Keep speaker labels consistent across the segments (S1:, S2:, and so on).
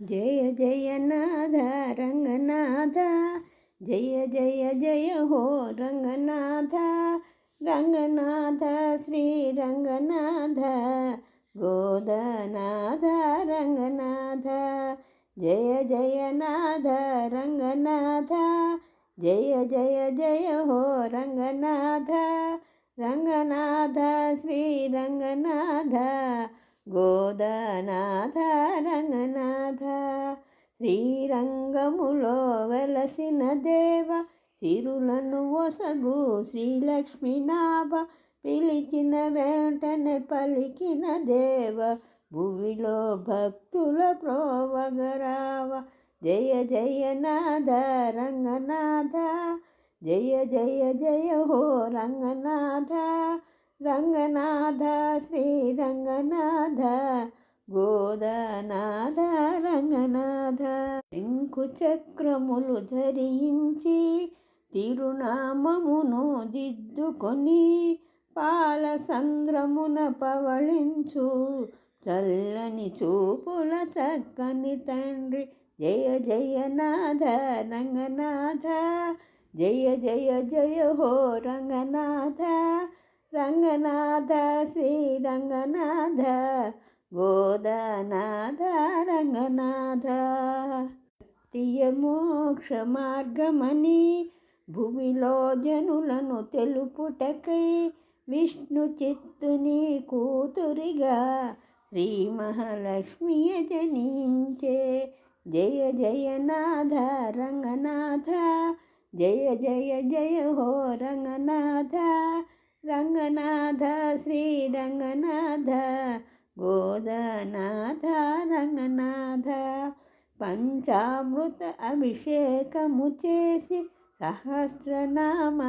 S1: జయ జయ నాథ రంగనాథ జయ జయ జయ హో రంగనాథ రంగనాథ శ్రీ రంగనాథ గోదనాథ రంగనాథ జయ జయ నాథ రంగనాథ జయ జయ జయ హో రంగనాథ రంగనాథ శ్రీ రంగనాథ గోదనాథ రంగనాథ శ్రీరంగములో వెలసిన దేవ సిరులను ఒసగు శ్రీలక్ష్మీనాభ పిలిచిన వెంటనే పలికిన దేవ భువిలో భక్తుల ప్రోవగరావ జయ జయ నాథ రంగనాథ జయ జయ జయ హో రంగనాథ రంగనాథ శ్రీ రంగనాథ గోదనాథ రంగనాథ. శంకు చక్రములు ధరించి తిరునామమును దిద్దుకొని పాల సంద్రమున పవళించు చల్లని చూపుల చక్కని తండ్రి. జయ జయ నాథ రంగనాథ జయ జయ జయ హో రంగనాథ రంగనాథ శ్రీ రంగనాథ గోదనాథ రంగనాథ. తీయ మోక్ష మార్గమని భూమిలో జనులను తెలుపుటకై విష్ణు చిత్తుని కూతురిగా శ్రీ మహాలక్ష్మియ జనించే. జయ జయ నాథ రంగనాథ జయ జయ జయ హో రంగనాథ రంగనాథ శ్రీ రంగనాథ గోదనాథ రంగనాథ. పంచామృత అభిషేకము చేసి సహస్రనామ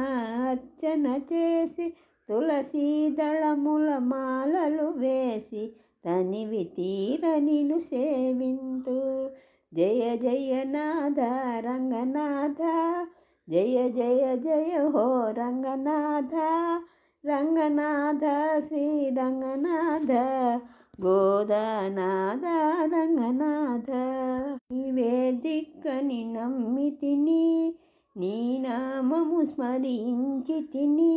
S1: అర్చన చేసి తులసీ దళముల మాలలు వేసి తనివి తీరనిను సేవింతు. జయ జయ నాథ రంగనాథ. జయ జయ జయ హో రంగనాథ. రంగనాథ శ్రీ రంగనాథ గోదనాథ రంగనాథ. నీవే దిక్కని నమ్మి తిని నీ నామము స్మరించి తిని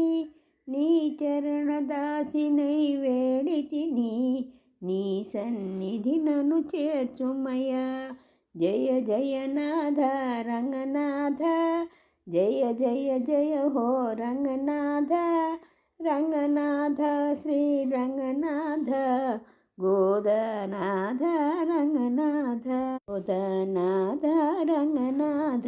S1: నీ చరణదాసినై వేడి తిని నీ సన్నిధి నన్ను చేర్చుమయ జయ జయ నాథ రంగనాథ జయ జయ జయ హో రంగనాథ రంగనాథ శ్రీ రంగనాథ గోదనాథ రంగనాథ గోదనాథ రంగనాథ.